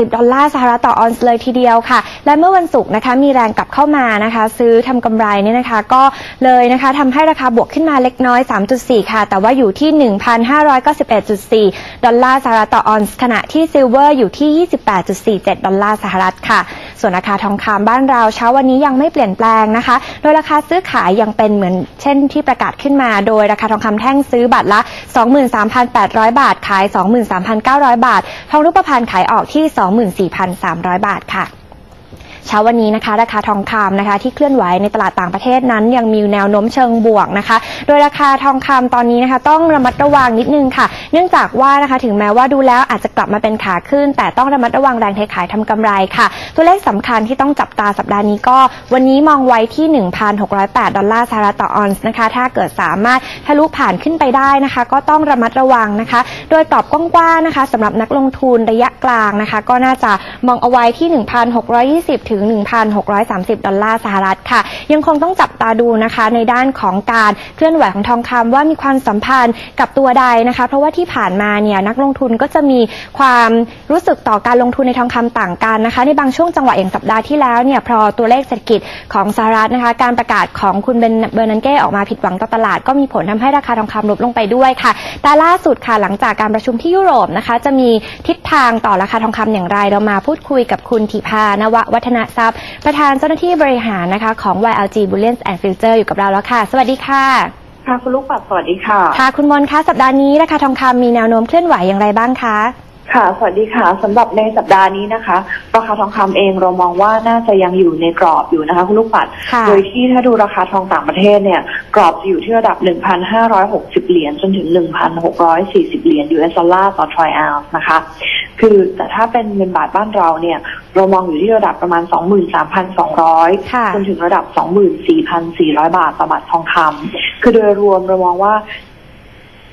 10ดอลลาร์สหรัฐต่อออนซ์เลยทีเดียวค่ะ และเมื่อวันศุกร์นะคะมีแรงกลับเข้ามานะคะ ซื้อทำกำไรเนี่ยนะคะ ก็เลยนะคะทำให้ราคาบวกขึ้นมาเล็กน้อย 3.4 ค่ะ แต่ว่าอยู่ที่ 1,591.4 ดอลลาร์สหรัฐต่อออนซ์ขณะที่ซิลเวอร์อยู่ที่ 28.47 ดอลลาร์สหรัฐค่ะ ส่วนราคาทองคำบ้านเราเช้าวันนี้ยังไม่เปลี่ยนแปลงนะคะ โดยราคาซื้อขายยังเป็นเหมือนเช่นที่ประกาศขึ้นมา โดยราคาทองคำแท่งซื้อบัตรละ 23,800 บาท ขาย 23,900 บาท ทองรูปพรรณขายออกที่ 24,300 บาทค่ะ เช้าวันนี้นะคะ ราคาทองคำนะคะ ที่เคลื่อนไหวในตลาดต่างประเทศนั้น ยังมีแนวโน้มเชิงบวกนะคะ โดยราคาทองคำตอนนี้นะคะ ต้องระมัดระวังนิดนึงค่ะ เนื่องจากว่านะคะถึงแม้ว่าดูแล้วอาจจะกลับมาเป็นขาขึ้น แต่ต้องระมัดระวังแรงเทขายทำกำไรค่ะ ตัวเลขสำคัญที่ต้องจับตาสัปดาห์นี้ก็ วันนี้มองไว้ที่ 1,608 ดอลลาร์สหรัฐต่อออนซ์นะคะ ถ้าเกิดสามารถทะลุผ่านขึ้นไปได้นะคะ ก็ต้องระมัดระวังนะคะ โดยกรอบกว้างๆนะคะสำหรับนักลงทุนระยะกลางนะคะ ก็น่าจะมองเอาไว้ที่ 1,620ถึง 1,630 ดอลลาร์สหรัฐค่ะ ยังคงต้องจับตาดูนะคะในด้านของการเคลื่อนไหวของทองคำว่ามีความสัมพันธ์กับตัวใดนะคะ เพราะว่าที่ผ่านมาเนี่ยนักลงทุนก็จะมีความรู้สึกต่อการลงทุนในทองคำต่างกันนะคะ ในบางช่วงจังหวะอย่างสัปดาห์ที่แล้วเนี่ยพอตัวเลขเศรษฐกิจของสหรัฐนะคะ การประกาศของคุณเบอร์นันเก้ออกมาผิดหวังต่อตลาด ก็มีผลทำให้ราคาทองคำลดลงไปด้วยค่ะ แต่ล่าสุดค่ะหลังจากการประชุมที่ยุโรปนะคะ จะมีทิศทางต่อราคาทองคำอย่างไรเรามาพูดคุยกับคุณธิพานววัฒนทรัพย์ ประธานเจ้าหน้าที่บริหารนะคะของ YLG Bullion and Future อยู่กับเราแล้วค่ะ สวัสดีค่ะ ค่ะคุณลูกปัดสวัสดีค่ะ ค่ะ คุณมนต์คะสัปดาห์นี้ราคาทองคำมีแนวโน้มเคลื่อนไหวอย่างไรบ้างคะค่ะ สวัสดีค่ะสำหรับในสัปดาห์นี้นะคะ ราคาทองคำเองเรามองว่าน่าจะยังอยู่ในกรอบอยู่นะคะคุณลูกปัดค่ะโดยที่ถ้าดูราคาทองต่างประเทศเนี่ย กรอบจะอยู่ที่ระดับ 1,560 เหรียญจนถึง 1,640 เหรียญ US ดอลลาร์ต่อทรอยออนซ์นะคะ คือแต่ถ้าเป็นเงินบาทบ้านเราเนี่ย เรามองอยู่ที่ระดับประมาณ 23,200ค่ะจนถึงระดับ 24,400 บาทต่อบาททองคำคือโดยรวมเรามองว่า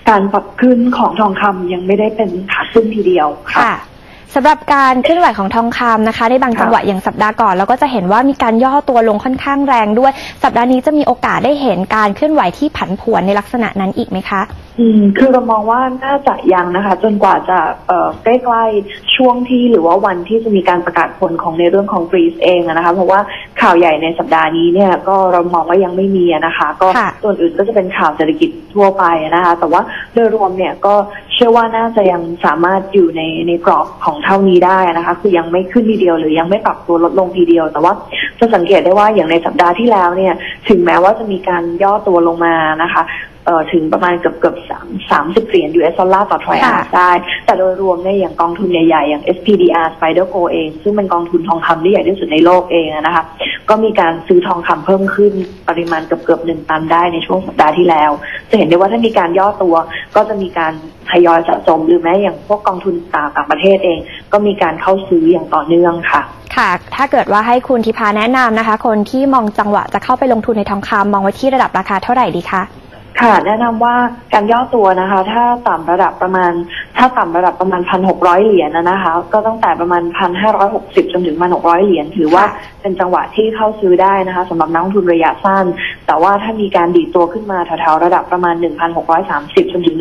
การปรับขึ้นของทองคำยังไม่ได้เป็นขาขึ้นทีเดียวค่ะค่ะ สำหรับการเคลื่อนไหวของทองคำนะคะ ในบางค่ะจังหวะอย่างสัปดาห์ก่อนเราก็จะเห็นว่ามีการย่อตัวลงค่อนข้างแรงด้วย สัปดาห์นี้จะมีโอกาสได้เห็นการเคลื่อนไหวที่ผันผวนในลักษณะนั้นอีกไหมคะ อืมคือเรามองว่าน่าจะยังนะคะ จนกว่าจะเอ่อใกล้ๆช่วงที่หรือว่าวันที่จะมีการประกาศผลของในเรื่องของกรีซเองอะนะคะ เพราะว่าข่าวใหญ่ในสัปดาห์นี้เนี่ยก็เรามองว่ายังไม่มีอะนะคะ ก็ค่ะส่วนอื่นก็จะเป็นข่าวเศรษฐกิจทั่วไปนะคะ แต่ว่าโดยรวมเนี่ยก็ เชื่อว่าน่าจะยังสามารถอยู่ในในกรอบของเท่านี้ได้นะคะ คือยังไม่ขึ้นทีเดียวหรือยังไม่ปรับตัวลดลงทีเดียว แต่ว่าจะสังเกตได้ว่าอย่างในสัปดาห์ที่แล้วเนี่ย ถึงแม้ว่าจะมีการย่อตัวลงมานะคะเอ่อถึงประมาณเกือบเกือบสามสามสิบเหรียญ US ดอลลาร์ต่อทรอยออนซ์ได้ แต่โดยรวมเนี่ยอย่างกองทุนใหญ่ๆ อย่าง SPDR Spider Go เอง ซึ่งเป็นกองทุนทองคำที่ใหญ่ที่สุดในโลกเองอะนะคะ ก็มีการซื้อทองคำเพิ่มขึ้นปริมาณเกือบเกือบหนึ่งตันได้ในช่วงสัปดาห์ที่แล้ว จะเห็นได้ว่าถ้ามีการย่อตัว ก็จะมีการทยอยสะสมหรือแม้อย่างพวกกองทุนต่างต่างประเทศเอง ก็มีการเข้าซื้ออย่างต่อเนื่องค่ะ ค่ะ ถ้าเกิดว่าให้คุณทิพาแนะนำนะคะ คนที่มองจังหวะจะเข้าไปลงทุนในทองคำมองไว้ที่ระดับราคาเท่าไหร่ดีคะค่ะแนะนำว่าการย่อตัวนะคะ ถ้าต่ำระดับประมาณ ถ้าต่ำระดับประมาณพันหกร้อยเหรียญนะนะคะ ก็ตั้งแต่ประมาณพันห้าร้อยหกสิบจนถึงพันหกร้อยเหรียญถือว่าค่ะเป็นจังหวะที่เข้าซื้อได้นะคะสำหรับนักลงทุนระยะสั้น แต่ว่าถ้ามีการดีดตัวขึ้นมาแถวๆระดับประมาณ1,630จนถึง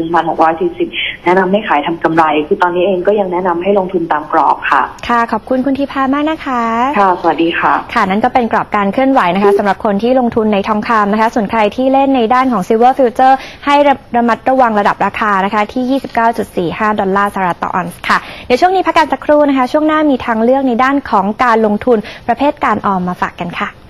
1,640 แนะนำให้ขายทำกำไร คือตอนนี้เองก็ยังแนะนำให้ลงทุนตามกรอบค่ะ ค่ะ ขอบคุณคุณทิพามากนะคะ ค่ะ สวัสดีค่ะ ค่ะ นั่นก็เป็นกรอบการเคลื่อนไหวนะคะสำหรับคนที่ลงทุนในทองคำนะคะ ส่วนใครที่เล่นในด้านของ Silver Future ให้ระระมัดระวังระดับราคานะคะ ที่ 29.45 ดอลลาร์สหรัฐต่อออนซ์ค่ะ เดี๋ยวช่วงนี้พักกันสักครู่นะคะ ช่วงหน้ามีทางเลือกในด้านของการลงทุนประเภทการออมมาฝากกันค่ะ